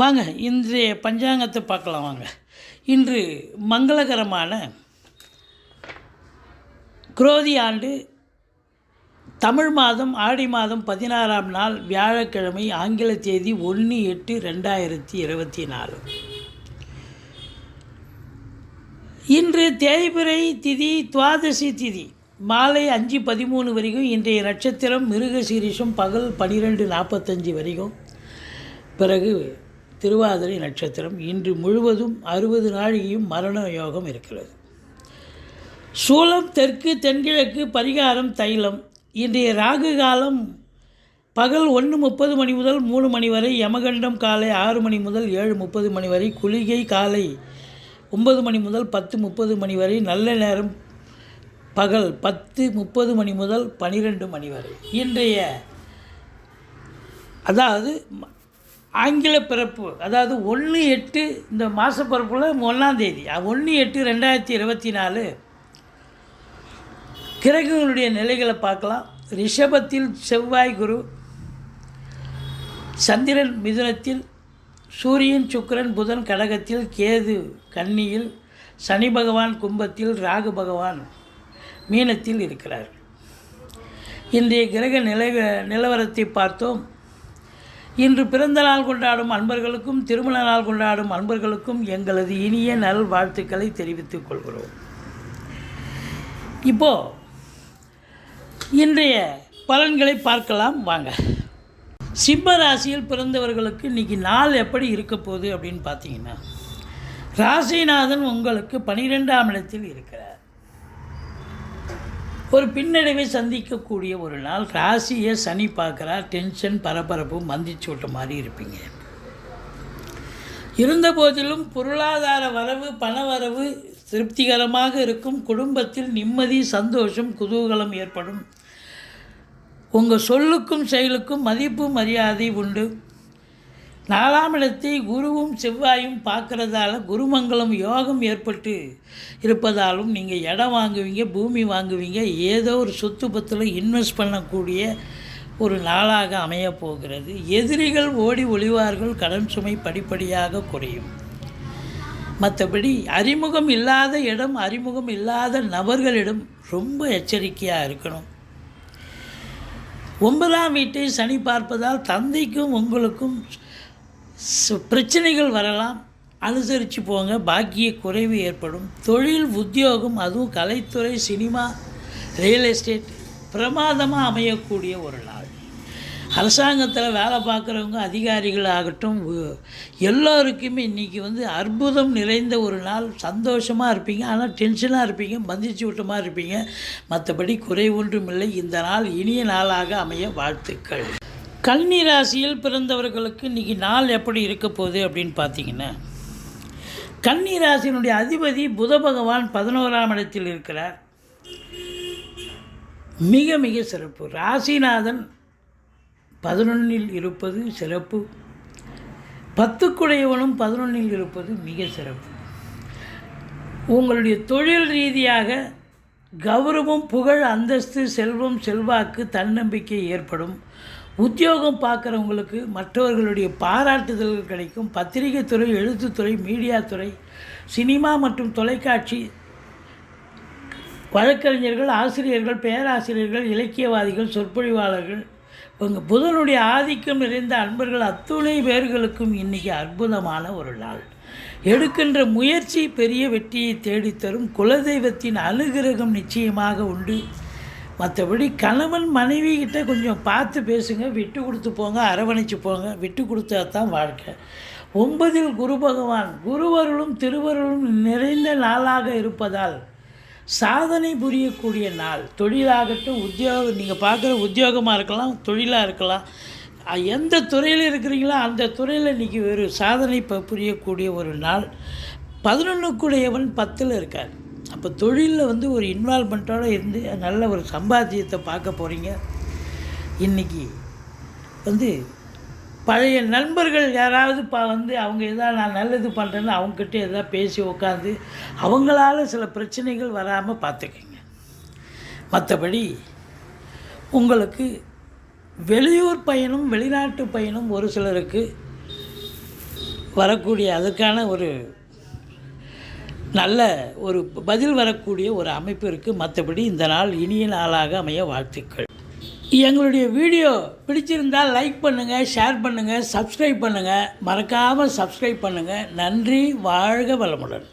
வாங்க இன்றைய பஞ்சாங்கத்தை பார்க்கலாம் வாங்க. இன்று மங்களகரமான குரோதி ஆண்டு தமிழ் மாதம் ஆடி மாதம் பதினாறாம் நாள் வியாழக்கிழமை ஆங்கில தேதி ஒன்று எட்டு ரெண்டாயிரத்தி இருபத்தி நாலு. இன்று தேய்பிறை திதி துவாதசி திதி. மாலை அஞ்சு பதிமூணு வரைக்கும் இன்றைய நட்சத்திரம் மிருகசீரிஷம் பகல் பன்னிரெண்டு நாற்பத்தஞ்சு வரைக்கும். பிறகு திருவாதிரை நட்சத்திரம் இன்று முழுவதும் அறுபது நாழிகையும் மரண யோகம் இருக்கிறது. சூலம் தெற்கு தென்கிழக்கு பரிகாரம் தைலம். இன்றைய ராகு காலம் பகல் ஒன்று முப்பது மணி முதல் மூணு மணி வரை யமகண்டம் காலை ஆறு மணி முதல் ஏழு முப்பது மணி வரை குளிகை காலை ஒன்பது மணி முதல் பத்து முப்பது மணி வரை நல்ல நேரம் பகல் பத்து முப்பது மணி முதல் பனிரெண்டு மணி வரை. இன்றைய அதாவது ஆங்கில பிறப்பு அதாவது ஒன்று எட்டு இந்த மாத பிறப்பில் ஒன்றாந்தேதி ஒன்று எட்டு ரெண்டாயிரத்தி இருபத்தி நாலு. கிரகங்களுடைய நிலைகளை பார்க்கலாம். ரிஷபத்தில் செவ்வாய் குரு சந்திரன் மிதுனத்தில் சூரியன் சுக்கரன் புதன் கடகத்தில் கேது கன்னியில் சனி பகவான் கும்பத்தில் ராகு பகவான் மீனத்தில் இருக்கிறார். இன்றைய கிரக நிலை நிலவரத்தை பார்த்தோம். இன்று பிறந்த நாள் கொண்டாடும் அன்பர்களுக்கும் திருமண நாள் கொண்டாடும் அன்பர்களுக்கும் எங்களது இனிய நல் வாழ்த்துக்களை தெரிவித்துக் கொள்கிறோம். இப்போ இன்றைய பலன்களை பார்க்கலாம் வாங்க. சிம்ம ராசியில் பிறந்தவர்களுக்கு இன்னைக்கு நாள் எப்படி இருக்க போகுது அப்படின்னு பார்த்தீங்கன்னா ராசிநாதன் உங்களுக்கு பனிரெண்டாம் இடத்தில் இருக்கிறார். ஒரு பின்னடைவை சந்திக்கக்கூடிய ஒரு நாள் ராசியை சனி பார்க்குறார். டென்ஷன் பரபரப்பு மந்திச்சு விட்ட மாதிரி இருப்பீங்க. இருந்த போதிலும் பொருளாதார வரவு பண வரவு திருப்திகரமாக இருக்கும். குடும்பத்தில் நிம்மதி சந்தோஷம் குதூகலம் ஏற்படும். உங்கள் சொல்லுக்கும் செயலுக்கும் மதிப்பு மரியாதை உண்டு. நாலாம் இடத்தை குருவும் செவ்வாயும் பார்க்குறதால குருமங்கலம் யோகம் ஏற்பட்டு இருப்பதாலும் நீங்கள் இடம் வாங்குவீங்க பூமி வாங்குவீங்க ஏதோ ஒரு சொத்து பத்தில் இன்வெஸ்ட் பண்ணக்கூடிய ஒரு நாளாக அமையப்போகிறது எதிரிகள் ஓடி ஒளிவார்கள் கடன் சுமை படிப்படியாக குறையும். மற்றபடி அறிமுகம் இல்லாத இடம் அறிமுகம் இல்லாத நபர்களிடம் ரொம்ப எச்சரிக்கையாக இருக்கணும். ஒன்பதாம் வீட்டை சனி பார்ப்பதால் தந்தைக்கும் உங்களுக்கும் பிரச்சனைகள் வரலாம் அனுசரித்து போங்க பாக்கிய குறைவு ஏற்படும். தொழில் உத்தியோகம் அதுவும் கலைத்துறை சினிமா ரியல் எஸ்டேட் பிரமாதமாக அமையக்கூடிய ஒரு நாள். அரசாங்கத்தில் வேலை பார்க்குறவங்க அதிகாரிகள் ஆகட்டும் எல்லோருக்குமே இன்றைக்கி வந்து அற்புதம் நிறைந்த ஒரு நாள். சந்தோஷமாக இருப்பீங்க ஆனால் டென்ஷனாக இருப்பீங்க மந்திச்சு விட்டமாக இருப்பீங்க. மற்றபடி குறை ஒன்றும் இல்லை இந்த நாள் இனிய நாளாக அமைய வாழ்த்துக்கள். கன்னி ராசியில் பிறந்தவர்களுக்கு இன்றைக்கி நாள் எப்படி இருக்க போகுது அப்படின்னு பார்த்தீங்கன்னா கன்னி ராசியினுடைய அதிபதி புத பகவான் பதினோராம் இடத்தில் இருக்கிறார். மிக மிக சிறப்பு. ராசிநாதன் பதினொன்றில் இருப்பது சிறப்பு. பத்துக்குடையவனும் பதினொன்றில் இருப்பது மிக சிறப்பு. உங்களுடைய தொழில் ரீதியாக கௌரவம் புகழ் அந்தஸ்து செல்வம் செல்வாக்கு தன்னம்பிக்கை ஏற்படும். உத்தியோகம் பார்க்குறவங்களுக்கு மற்றவர்களுடைய பாராட்டுதல்கள் கிடைக்கும். பத்திரிகை துறை எழுத்துத்துறை மீடியா துறை சினிமா மற்றும் தொலைக்காட்சி வழக்கறிஞர்கள் ஆசிரியர்கள் பேராசிரியர்கள் இலக்கியவாதிகள் சொற்பொழிவாளர்கள். உங்கள் புதனுடைய ஆதிக்கம் நிறைந்த அன்பர்கள் அத்துணை பேர்களுக்கும் இன்றைக்கி அற்புதமான ஒரு நாள். எடுக்கின்ற முயற்சி பெரிய வெற்றியை தேடித்தரும். குலதெய்வத்தின் அனுகிரகம் நிச்சயமாக உண்டு. மற்றபடி கணவன் மனைவி கிட்ட கொஞ்சம் பார்த்து பேசுங்க விட்டு கொடுத்து போங்க அரவணைச்சு போங்க விட்டு கொடுத்தா தான் வாழ்க்கை. ஒன்பதில் குரு பகவான் குருவருளும் திருவருளும் நிறைந்த நாளாக இருப்பதால் சாதனை புரியக்கூடிய நாள். தொழிலாகட்டும் உத்தியோகம் நீங்கள் பார்க்குற உத்தியோகமாக இருக்கலாம் தொழிலாக இருக்கலாம். எந்த துறையில் இருக்கிறீங்களோ அந்த துறையில் இன்றைக்கி ஒரு சாதனை ப புரியக்கூடிய ஒரு நாள். பதினொன்றுக்குடையவன் பத்தில் இருக்கார். அப்போ தொழிலில் வந்து ஒரு இன்வால்மெண்ட்டோடு இருந்து நல்ல ஒரு சம்பாத்தியத்தை பார்க்க போகிறீங்க இன்றைக்கி வந்து பழைய நண்பர்கள் யாராவது பா வந்து அவங்க எதாவது நான் நல்லது பண்ணுறேன்னு அவங்கக்கிட்ட எதாவது பேசி உட்காந்து அவங்களால சில பிரச்சனைகள் வராமல் பார்த்துக்கங்க. மற்றபடி உங்களுக்கு வெளியூர் பயணம் வெளிநாட்டு பயணம் ஒரு சிலருக்கு வரக்கூடிய அதுக்கான ஒரு நல்ல ஒரு பதில் வரக்கூடிய ஒரு அமைப்பு இருக்குது மற்றபடி இந்த நாள் இனிய நாளாக அமைய வாழ்த்துக்கள். எங்களுடைய வீடியோ பிடிச்சிருந்தால் லைக் பண்ணுங்கள் ஷேர் பண்ணுங்கள் சப்ஸ்கிரைப் பண்ணுங்கள் மறக்காமல் சப்ஸ்கிரைப் பண்ணுங்கள் நன்றி வாழ்க வளமுடன்.